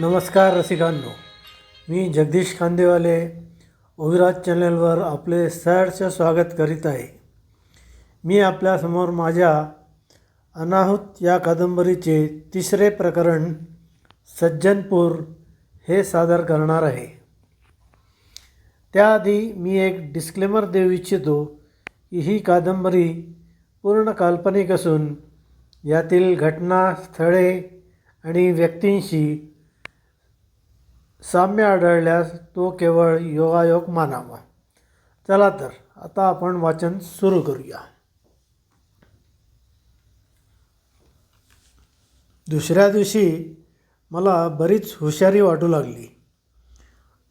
नमस्कार रसिकांनो. मी जगदीश कांदेवाले ओविराज चॅनलवर आपले सहर्ष स्वागत करीत आहे. मी आपल्यासमोर माझ्या अनाहूत या कादंबरीचे तिसरे प्रकरण सज्जनपूर हे सादर करणार आहे. त्याआधी मी एक डिस्क्लेमर देऊ इच्छितो की ही कादंबरी पूर्ण काल्पनिक असून यातील घटना स्थळे आणि व्यक्तींशी साम्य आढळल्यास तो केवळ योगायोग मानावा. चला तर आता आपण वाचन सुरू करूया. दुसऱ्या दिवशी मला बरीच हुशारी वाटू लागली.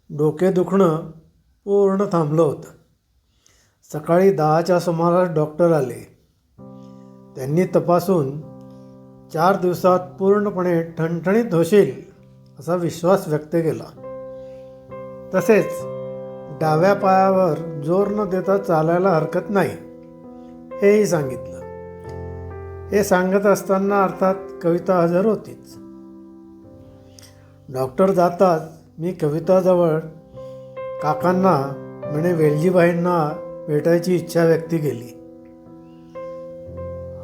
डोके दुखणं पूर्ण थांबलं होतं. सकाळी दहाच्या सुमारास डॉक्टर आले. त्यांनी तपासून चार दिवसात पूर्णपणे ठणठणीत होशील. असा विश्वास व्यक्त केला. तसेच डाव्या पायावर जोर न देता चालायला हरकत नाही हेही सांगितलं. हे सांगत असताना अर्थात कविता हजर होतीच. डॉक्टर जाताच मी कविताजवळ काकांना म्हणे वेलजीबाईंना भेटायची इच्छा व्यक्त केली.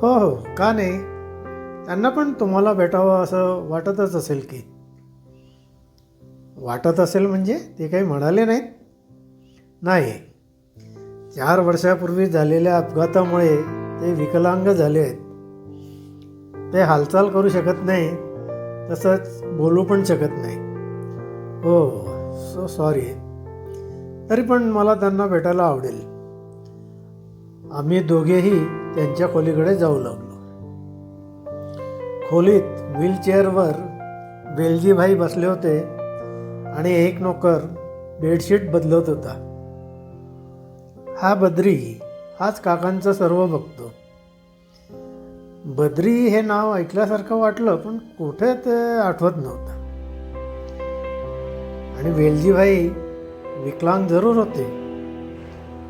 हो हो का नाही? त्यांना पण तुम्हाला भेटावं असं वाटतच असेल की. वाटत असेल म्हणजे ते काही म्हणाले नाहीत. नाही. चार वर्षापूर्वी झालेल्या अपघातामुळे ते विकलांग झाले आहेत. ते हालचाल करू शकत नाही तसंच बोलू पण शकत नाही. हो सो सॉरी तरी पण मला त्यांना भेटायला आवडेल. आम्ही दोघेही त्यांच्या खोलीकडे जाऊ लागलो. खोलीत व्हीलचेअरवर वेलजीभाई बसले होते. आणि एक नोकर बेडशीट बदलत होता. हा बद्री हाच काकांचं सर्व बघतो. बद्री हे नाव ऐकल्यासारखं वाटलं पण कुठे ते आठवत नव्हतं. आणि वेलजीभाई विकलांग जरूर होते.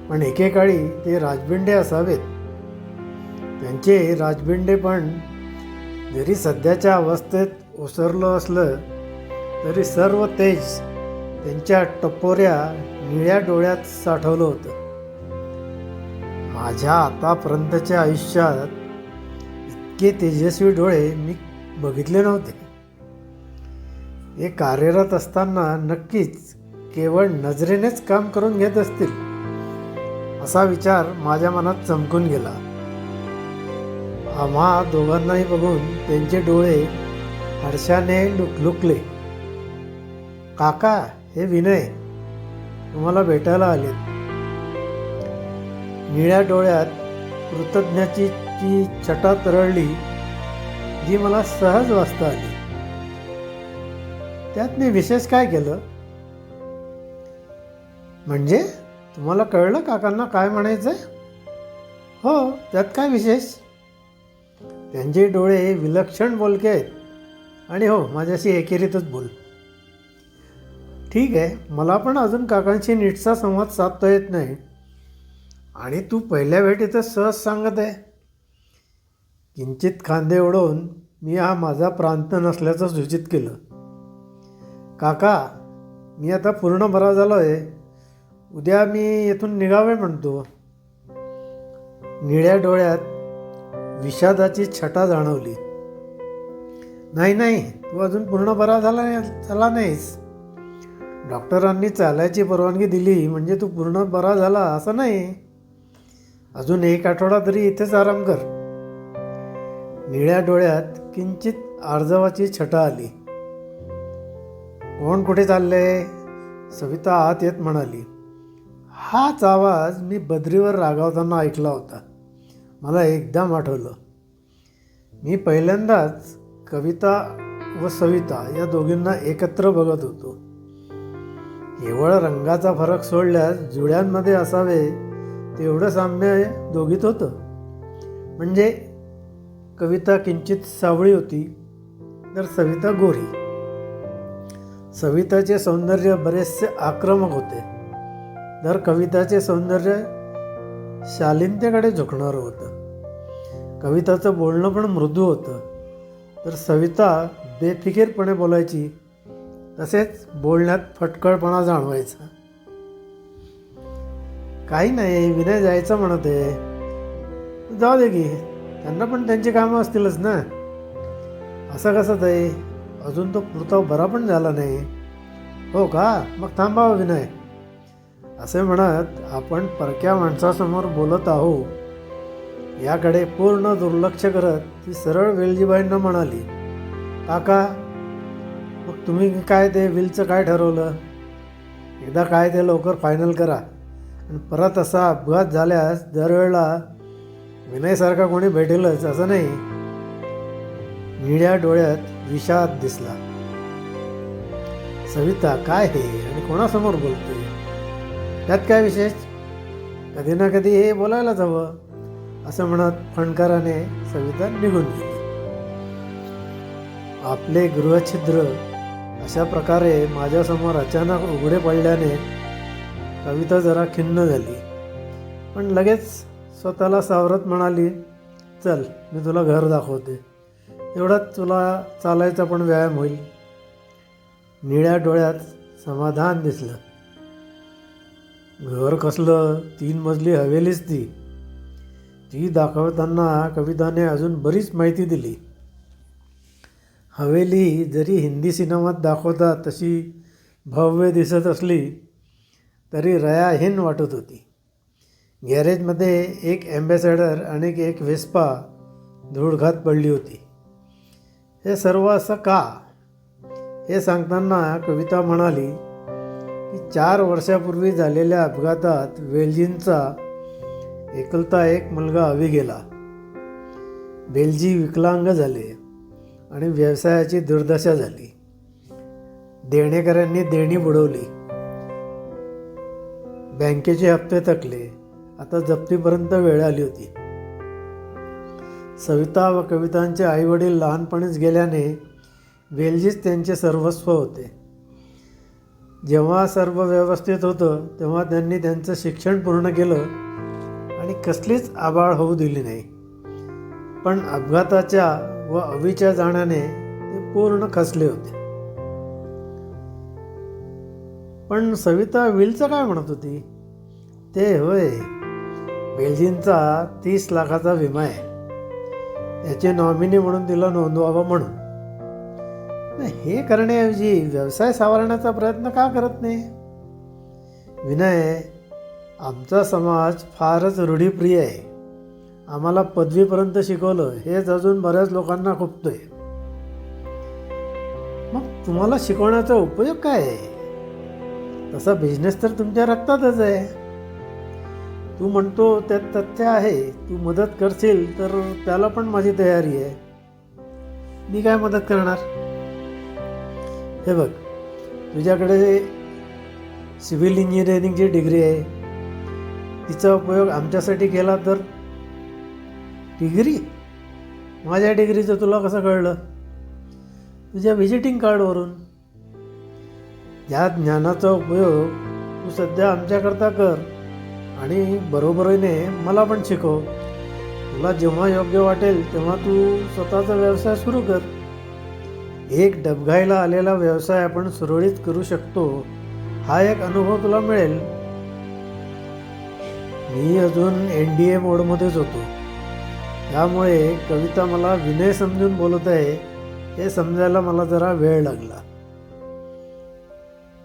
पण एकेकाळी ते राजबिंडे असावेत. त्यांचे राजबिंडे पण जरी सध्याच्या अवस्थेत ओसरलं असलं तरी सर्व तेज त्यांच्या टपोऱ्या निळ्या डोळ्यात साठवलं होतं. माझ्या आतापर्यंतच्या आयुष्यात इतके तेजस्वी डोळे मी बघितले नव्हते. हे कार्यरत असताना नक्कीच केवळ नजरेनेच काम करून घेत असतील असा विचार माझ्या मनात चमकून गेला. आम्हा दोघांनाही बघून त्यांचे डोळे हर्षाने लुकलुकले. काका हे विनय तुम्हाला भेटायला आलेत निळ्या डोळ्यात कृतज्ञाची ती छटा तरळली जी मला सहज वाचता आली. त्यात मी विशेष काय केलं? म्हणजे तुम्हाला कळलं काकांना काय म्हणायचं हो त्यात काय विशेष? त्यांचे डोळे विलक्षण बोलके आहेत. आणि हो माझ्याशी एकेरीतच बोल. ठीक आहे मला पण अजून काकांशी नीटचा संवाद साधता येत नाही. आणि तू पहिल्या भेटीतच सहज सांगत आहे. किंचित खांदे ओढवून मी हा माझा प्रांत नसल्याचं सूचित केलं. काका मी आता पूर्ण बरा झालो आहे उद्या मी येथून निघावे म्हणतो. निळ्या डोळ्यात विषादाची छटा जाणवली. नाही नाही तू अजून पूर्ण बरा झाला झाला नाहीस. डॉक्टरांनी चालायची परवानगी दिली म्हणजे तू पूर्ण बरा झाला असं नाही. अजून एक आठवडा तरी इथेच आराम कर. निळ्या डोळ्यात किंचित आर्जवाची छटा आली. कोण कुठे चालले? सविता आत येत म्हणाली. हाच आवाज मी बद्रीवर रागावताना ऐकला होता. मला एकदम आठवलं. मी पहिल्यांदाच कविता व सविता या दोघींना एकत्र बघत होतो. केवळ रंगाचा फरक सोडल्यास जुळ्यांमध्ये असावे तेवढं साम्य दोघीत होतं. म्हणजे कविता किंचित सावळी होती तर सविता गोरी. सविताचे सौंदर्य बरेचसे आक्रमक होते तर कविताचे सौंदर्य शालीनतेकडे झुकणारं होतं. कविताचं बोलणं पण मृदू होतं तर सविता बेफिकीरपणे बोलायची तसेच बोलण्यात फटकळपणा जाणवायचा. काही नाही विनय जायचं म्हणत. आहे जाऊ दे की त्यांना पण त्यांची कामं असतीलच ना. असं कसं ताई? अजून तो पुरता बरा पण झाला नाही. हो का? मग थांबावा हो विनय. असे म्हणत आपण परक्या माणसासमोर बोलत आहो याकडे पूर्ण दुर्लक्ष करत ती सरळ वेलजीबाईंना म्हणाली काका मग तुम्ही काय ते विलचं काय ठरवलं? एकदा काय ते लवकर फायनल करा. आणि परत असा अपघात झाल्यास दरवेळेला विनयसारखा कोणी भेटेलच असं नाही. निळ्या डोळ्यात विषाद दिसला. सविता काय हे? आणि कोणासमोर बोलते? त्यात काय विशेष? कधी ना कधी हे बोलायलाच हवं असं म्हणत फणकाराने सविता निघून गेली. आपले गृहछिद्र अशा प्रकारे माझ्यासमोर अचानक उघडे पडल्याने कविता जरा खिन्न झाली. पण लगेच स्वतःला सावरत म्हणाली चल मी तुला घर दाखवते. एवढाच तुला चालायचा पण व्यायाम होईल. निळ्या डोळ्यात समाधान दिसलं. घर कसलं? तीन मजली हवेलीच ती. ती दाखवताना कविताने अजून बरीच माहिती दिली. हवेली जरी हिंदी सिनेमात दाखवतात तशी भव्य दिसत असली तरी रयाहीन वाटत होती. गॅरेजमध्ये एक ॲम्बॅसेडर आणि एक वेस्पा धूळघात पडली होती. हे सर्व असं का? हे सांगताना कविता म्हणाली की चार वर्षापूर्वी झालेल्या अपघातात वेलजींचा एकलता एक मुलगा हवी गेला. बेलजी विकलांग झाले. आणि व्यवसायाची दुर्दशा झाली. देणेकऱ्यांनी देणी बुडवली. बँकेचे हप्ते थकले. आता जप्तीपर्यंत वेळ आली होती. सविता व कवितांचे आईवडील लहानपणीच गेल्याने वेलजीच त्यांचे सर्वस्व होते. जेव्हा सर्व व्यवस्थित होतं तेव्हा त्यांनी त्यांचं शिक्षण पूर्ण केलं आणि कसलीच आबाळ होऊ दिली नाही. पण अपघाताच्या व अवीच्या जाण्याने ते पूर्ण खसले होते. पण सविता विलचं काय म्हणत होती? ते होय बेल्जिनचा तीस लाखाचा विमा आहे. त्याचे नॉमिनी म्हणून तिला नोंदवावं म्हणून. नाही, हे करण्याऐवजी व्यवसाय सावरण्याचा प्रयत्न का करत नाही? विनय आमचा समाज फारच रूढीप्रिय आहे. आम्हाला पदवीपर्यंत शिकवलं हेच अजून बऱ्याच लोकांना खुपतोय. मग तुम्हाला शिकवण्याचा उपयोग काय आहे? तसा बिझनेस तर तुमच्या रक्तातच आहे. तू म्हणतो त्यात तथ्य आहे तू मदत करशील तर त्याला पण माझी तयारी आहे. मी काय मदत करणार? हे बघ तुझ्याकडे सिव्हिल इंजिनिअरिंगची डिग्री आहे. तिचा उपयोग आमच्यासाठी केला तर डिग्री? माझ्या डिग्रीचं तुला कसं कळलं? तुझ्या व्हिजिटिंग कार्डवरून या ज्ञानाचा उपयोग तू सध्या आमच्याकरता कर आणि बरोबरीने मला पण शिकव. तुला जेव्हा योग्य वाटेल तेव्हा तू स्वतःचा व्यवसाय सुरू कर. एक डबघाईला आलेला व्यवसाय आपण सुरळीत करू शकतो. हा एक अनुभव तुला मिळेल. मी अजून एन डी ए मोडमध्येच होतो. त्यामुळे कविता मला विनय समजून बोलत आहे हे समजायला मला जरा वेळ लागला.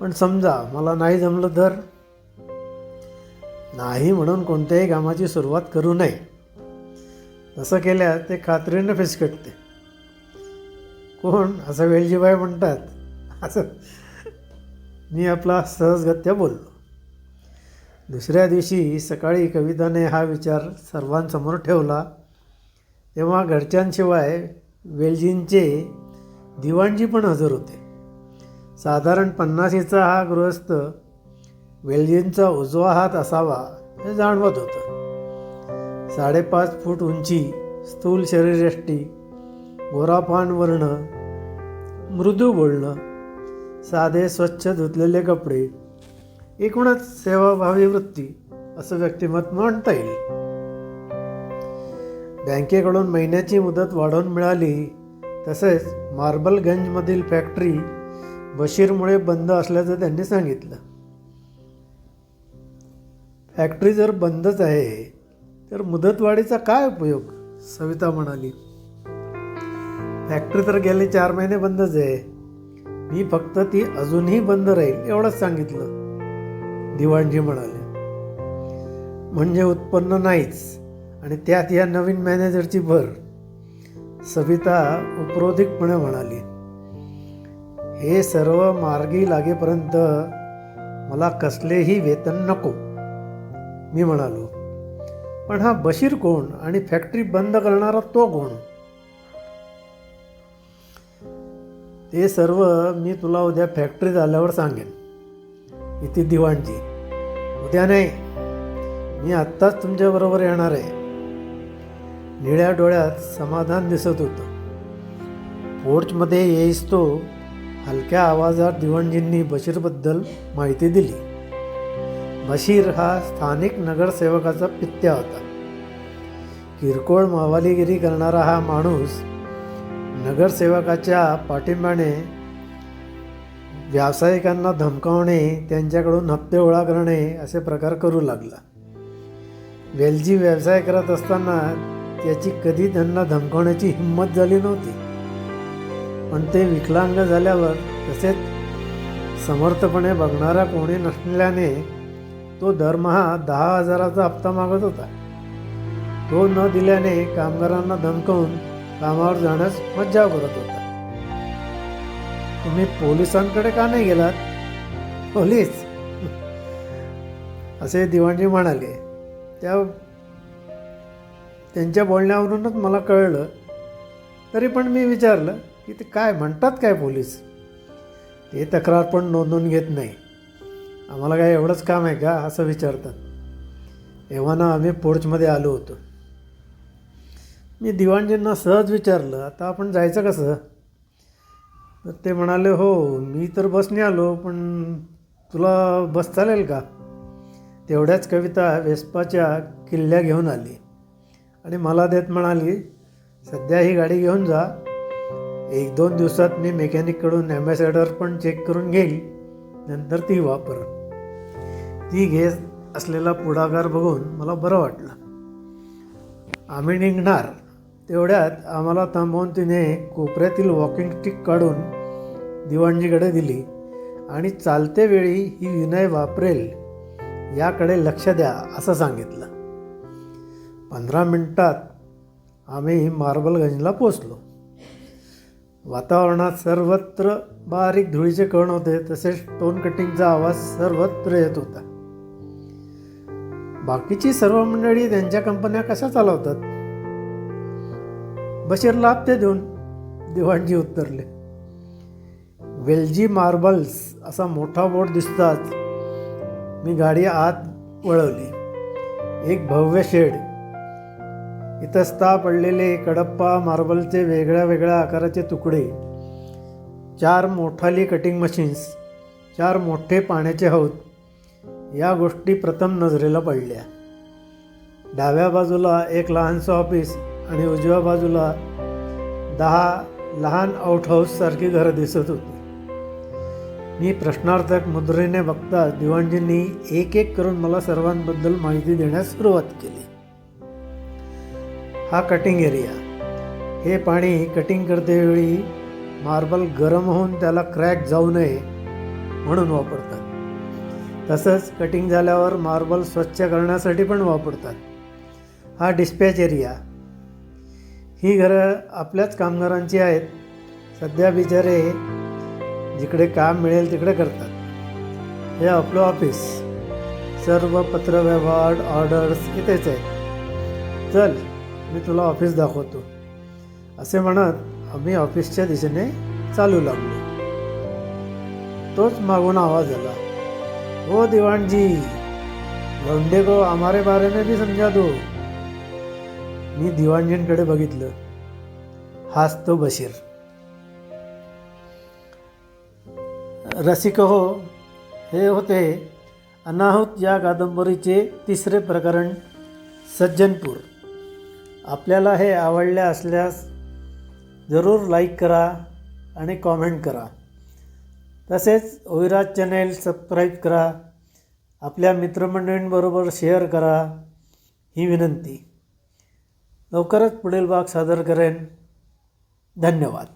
पण समजा मला नाही जमलं तर? नाही म्हणून कोणत्याही कामाची सुरुवात करू नये. तसं केल्यास ते खात्रीनं फिसकटते. कोण असं वेळजीबाई म्हणतात? असं मी आपला सहजगत्या बोललो. दुसऱ्या दिवशी सकाळी कविताने हा विचार सर्वांसमोर ठेवला. तेव्हा घरच्यांशिवाय वेलजींचे दिवाणजी पण हजर होते. साधारण पन्नासीचा हा गृहस्थ वेलजींचा उजवा हात असावा हे जाणवत होतं. साडेपाच फूट उंची स्थूल शरीरयष्टी गोरापान वर्ण मृदू बोलणं साधे स्वच्छ धुतलेले कपडे एकूणच सेवाभावी वृत्ती असं व्यक्तिमत्व म्हणता येईल. बँकेकडून महिन्याची मुदत वाढवून मिळाली. तसेच मार्बलगंजमधील फॅक्टरी बशीरमुळे बंद असल्याचं त्यांनी सांगितलं. फॅक्टरी जर बंदच आहे तर मुदतवाढीचा काय उपयोग? सविता म्हणाली. फॅक्टरी तर गेले चार महिने बंदच आहे. मी फक्त ती अजूनही बंद राहील एवढंच सांगितलं. दिवाणजी म्हणाले. म्हणजे उत्पन्न नाहीच. आणि त्यात या नवीन मॅनेजरची भर. सविता उपरोधिकपणे म्हणाली हे सर्व मार्गी लागेपर्यंत मला कसलेही वेतन नको मी म्हणालो. पण हा बशीर कोण आणि फॅक्टरी बंद करणारा तो कोण? ते सर्व मी तुला उद्या फॅक्टरीत आल्यावर सांगेन इथे दिवाणजी. उद्या नाही. मी आत्ताच तुमच्याबरोबर येणार आहे. निळ्या डोळ्यात समाधान दिसत होतं. पोर्चमध्ये येईस तो हलक्या आवाजात दिवणजींनी बशीरबद्दल माहिती दिली. बशीर हा स्थानिक नगरसेवकाचा पित्त्या होता. किरकोळ मावालीगिरी करणारा हा माणूस नगरसेवकाच्या पाठिंब्याने व्यावसायिकांना धमकावणे त्यांच्याकडून हप्ते गोळा करणे असे प्रकार करू लागला. वेलजी व्यवसाय करत असताना त्याची कधी त्यांना धमकावण्याची हिंमत झाली नव्हती. पण ते विकलांग झाल्यावर तसेच समर्थपणे बघणारा कोणी नसल्याने तो दरमहा दहा हजाराचा हप्ता मागत होता. तो न दिल्याने कामगारांना धमकावून कामावर जाण्यास मज्जाव करत होता. तुम्ही पोलिसांकडे का नाही गेलात? पोलीस! असे दिवाणजी म्हणाले. त्या त्यांच्या बोलण्यावरूनच मला कळलं. तरी पण मी विचारलं की ते काय म्हणतात काय पोलीस? ते तक्रार पण नोंदवून घेत नाही. आम्हाला काय एवढंच काम आहे का असं विचारतात. तेव्हा ना आम्ही पोर्चमध्ये आलो होतो. मी दिवाणजींना सहज विचारलं आता आपण जायचं कसं? तर ते म्हणाले हो मी तर बसने आलो पण तुला बस चालेल का? तेवढ्याच कविता वेस्पाच्या किल्ल्या घेऊन आली. आणि मला देत म्हणाली सध्या ही गाडी घेऊन जा. एक दोन दिवसात मी मेकॅनिककडून ॲम्बॅसेडर पण चेक करून घेईल. नंतर ती वापर ती घेत असलेला पुढाकार बघून मला बरं वाटलं. आम्ही निघणार. तेवढ्यात आम्हाला थांबवून तिने कोपऱ्यातील वॉकिंग स्टिक काढून दिवाणजीकडे दिली. आणि चालते वेळी ही विनय वापरेल याकडे लक्ष द्या असं सांगितलं. पंधरा मिनटात आम्ही मार्बलगंजला पोचलो वातावरणात सर्वत्र बारीक धुळीचे कण होते तसेच स्टोन कटिंगचा आवाज सर्वत्र येत होता. बाकीची सर्व मंडळी त्यांच्या कंपन्या कशा चालवतात? बशीरला हप्ते देऊन दिवाणजी उत्तरले वेलजी मार्बल्स असा मोठा बोर्ड दिसताच मी गाडी आत वळवली. एक भव्य शेड. इतस्ता पडलेले कडप्पा मार्बलचे वेगळ्या वेगळ्या आकाराचे तुकडे. चार मोठाली कटिंग मशीन्स चार मोठे पाण्याचे हौद या गोष्टी प्रथम नजरेला पडल्या. डाव्या बाजूला एक लहानसं ऑफिस आणि उजव्या बाजूला दहा लहान आउटहाऊससारखी घरं दिसत होती. मी प्रश्नार्थक मुद्रेने बघता दिवाणजींनी एक एक करून मला सर्वांबद्दल माहिती देण्यास सुरुवात केली. हा कटिंग एरिया हे पाणी कटिंग करतेवेळी मार्बल गरम होऊन त्याला क्रॅक जाऊ नये म्हणून वापरतात. तसंच कटिंग झाल्यावर मार्बल स्वच्छ करण्यासाठी पण वापरतात. हा डिस्पॅच एरिया ही घरं आपल्याच कामगारांची आहेत. सध्या बिचारे जिकडे काम मिळेल तिकडे करतात. हे आपलं ऑफिस सर्व पत्रव्यवहार ऑर्डर्स इथेच आहेत. चल. मी तुला ऑफिस दाखवतो. असे म्हणत आम्ही ऑफिसच्या दिशेने चालू लागलो. तोच मागून आवाज आला. हो दिवाणजी जी लौंडे को हमारे बारे में भी समजा दो. मी दिवाणजींकडे बघितलं. हाच तो बशीर. रसिक हो हे होते अनाहुत या कादंबरीचे तिसरे प्रकरण सज्जनपूर. आपल्याला हे आवडले असल्यास जरूर लाईक करा आणि कॉमेंट करा. तसेच ओविराज चॅनेल सबस्क्राईब करा. आपल्या मित्रमंडळींबरोबर शेअर करा. ही विनंती. लवकरच पुढील भाग सादर करेन. धन्यवाद.